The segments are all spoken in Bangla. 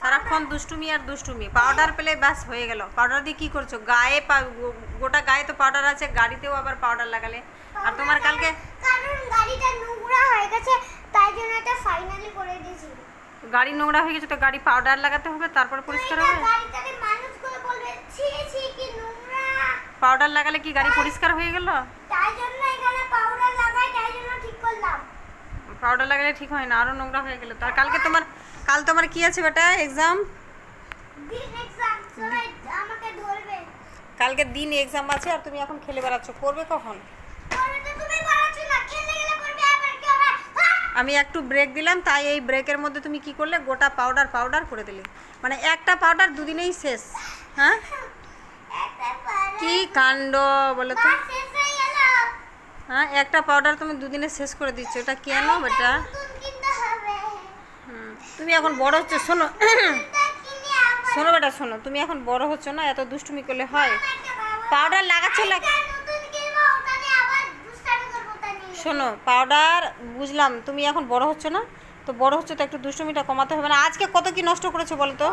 সারাক্ষণ দুষ্টুমি আর দুষ্টুমি। পাউডার পেলে ব্যাস হয়ে গেল। পাউডার দিয়ে কি করছ? গায়ে গোটা গায়ে তো পাউডার আছে গাড়িতেও আবার পাউডার লাগালে। আর তোমার কালকে? কারণ গাড়িটা নোংরা হয়ে গেছে তাই জন্য এটা ফাইনালি করে দিয়েছি। গাড়ি নোংরা হয়ে গেছে তো গাড়ি পাউডার লাগাতে হবে তারপর পরিষ্কার হবে? গাড়িটাতে মানুষগুলো বলবে ছি ছি কি নোংরা। পাউডার লাগালে কি গাড়ি পরিষ্কার হয়ে গেল তাই জন্য এখানে পাউডার লাগাই তাই জন্য ঠিক করলাম পাউডার লাগালে ঠিক হয় না আরও নোংরা হয়ে গেল। তার কালকে তোমার কাল তোমার কি আছে বেটা এক্সাম কালকে দিন এক্সাম আছে আর তুমি এখন খেলে বেড়াচ্ছ। করবে কখন? ধরবে তো তুমি করাচ্ছ না খেলতে গেলে করবে আবার কি হবে? আমি একটু ব্রেক দিলাম তাই এই ব্রেকের মধ্যে তুমি কি করলে? গোটা পাউডার পাউডার করে দিলে। মানে একটা পাউডার দুদিনেই শেষ। হ্যাঁ? কি কাণ্ড বলো তো? হয়ে একটা পাউডার তুমি দুদিনে শেষ করে দিচ্ছ। এটা কেন বেটা? তুমি এখন বড় হচ্ছে শোনো। শোনো বেটা শোনো। তুমি এখন বড় হচ্ছ না এত দুষ্টুমি করলে হয়। পাউডার লাগাচ্ছ শোনো পাউডার বুঝলাম তুমি এখন বড় হচ্ছ না তো বড় হচ্ছে তো একটু দুষ্টুমিটা কমাতে হবে না। আজকে কত কি নষ্ট করেছ বলো তো?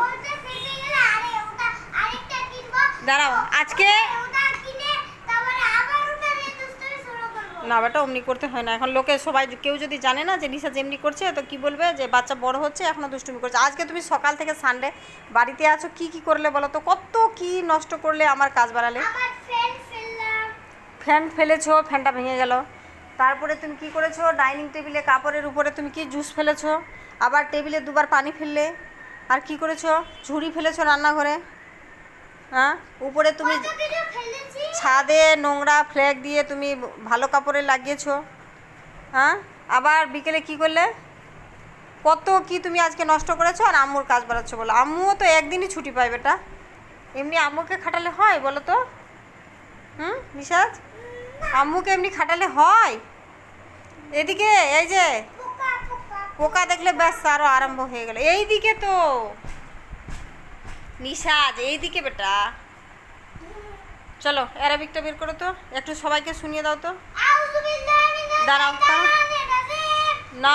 দাঁড়াও আজকে ওটা কিনে তারপরে আবার ওটা নিয়ে দুষ্টামি শুরু করব না বেটা অমনি করতে হয় না। এখন লোকে সবাই কেউ যদি জানে না যে নিশা যেমনি করছে তো কি বলবে যে বাচ্চা বড় হচ্ছে এখনও দুষ্টুমি করছে। আজকে তুমি সকাল থেকে সানডে বাড়িতে আছো কি কি করলে বলো তো? কত কি নষ্ট করলে আমার কাজ বাড়ালে? ফ্যান ফেলেছো ফ্যানটা ভেঙে গেল। তারপরে তুমি কি করেছ? ডাইনিং টেবিলে কাপড়ের উপরে তুমি কি জুস ফেলেছো? আবার টেবিলে দুবার পানি ফেললে। আর কি করেছ? ঝুড়ি ফেলেছো রান্নাঘরে। হ্যাঁ? উপরে তুমি ছাদে নোংরা ফ্ল্যাগ দিয়ে তুমি ভালো কাপড়ে লাগিয়েছো। হ্যাঁ? আবার বিকেলে কি করলে? কত কি তুমি আজকে নষ্ট করেছ আর আম্মুর কাজ বাড়াচ্ছ বলো। আম্মুও তো একদিনই ছুটি পায় বেটা। এমনি আম্মুকে খাটালে হয় বলো তো। হুম নিশাজ? আম্মুকে এমনি খাটালে হয়? এদিকে এই যে। পোকা দেখলে ব্যাস আরও আরম্ভ হয়ে গেল। এইদিকে তো। নিশাজ এইদিকে বেটা। চলো অ্যারাবিকটা বের করো তো। একটু সবাইকে শুনিয়ে দাও তো। দাঁড়াও। না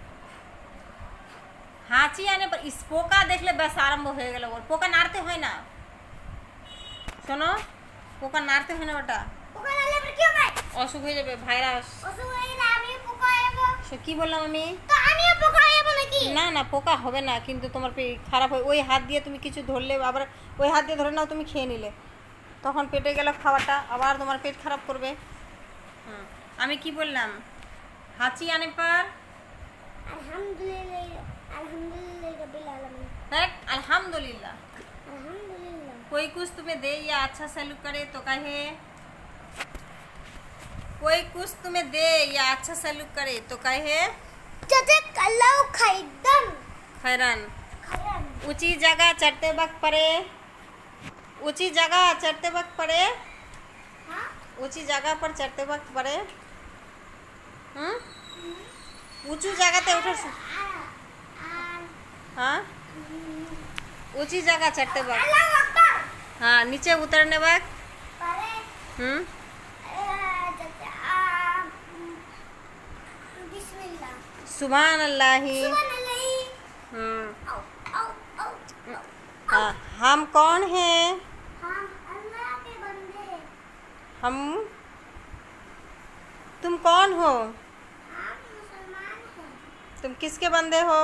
হাঁচি আনে পর পোকা দেখলে ব্যাস আরম্ভ হয়ে গেল ওর পোকা নাড়তে হয় না শোনো পোকা নাড়তে হয় না ওটা অসুখ হয়ে যাবে ভাইরাস কি বললাম আমি না না পোকা হবে না কিন্তু তোমার পেট খারাপ হয় ওই হাত দিয়ে তুমি কিছু ধরলে আবার ওই হাত দিয়ে ধরে নাও তুমি খেয়ে নিলে তখন পেটে গেল খাওয়াটা আবার তোমার পেট খারাপ করবে হুম আমি কি বললাম হাঁচি আনে পর আলহামদুলিল্লাহ अल्हम्दुलिल्लाह कोई कुछ तुम्हें दे या अच्छा सलूक करे तो कहे। कोई कुछ तुम्हें दे या अच्छा सलूक करे तो कहे। खैरन। ऊँची जगह चढ़ते वक्त पड़े। ऊँची जगह चढ़ते वक्त पड़े। ऊँची जगह पर चढ़ते वक्त पड़े। हम्म? ऊँची जगह ते उठर हाँ? ऊँची जगह चढ़ते वक्त। हाँ नीचे उतरने वक्त। हम्म। सुबह अल्लाह हम्म। हाँ, हम कौन हैं? हम हम? तुम कौन हो। तुम किसके बंदे हो?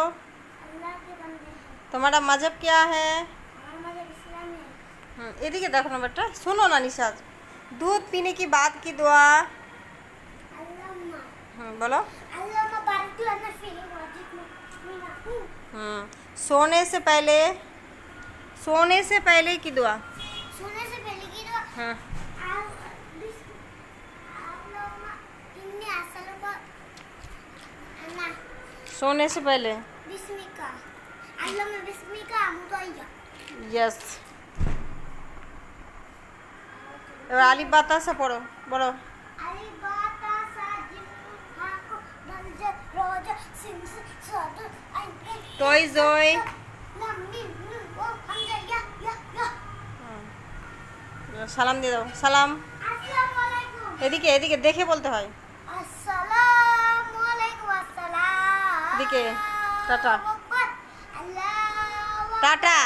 तुम्हारा मजहब क्या है हमारा मजहब इस्लाम है হুম, এদিকে দেখো না বেটা শোনো না নিশাদ दूध पीने की बात की दुआ अल्लाहुम्मा হুম, বলো अल्लाहुम्मा बारिक लना फी वाजिब मिना हम्म सोने से पहले सोने से पहले की दुआ सोने से पहले की तो हाँ आप बिस- आप लोग ना इन्ने असल को ना सोने से पहले ইয়েস এবার আলিফ বাতাসা পড়ো বলো টয় জয় সালাম দিয়ে দাও সালাম এদিকে এদিকে দেখে বলতে হয় এদিকে টাটা টাটা।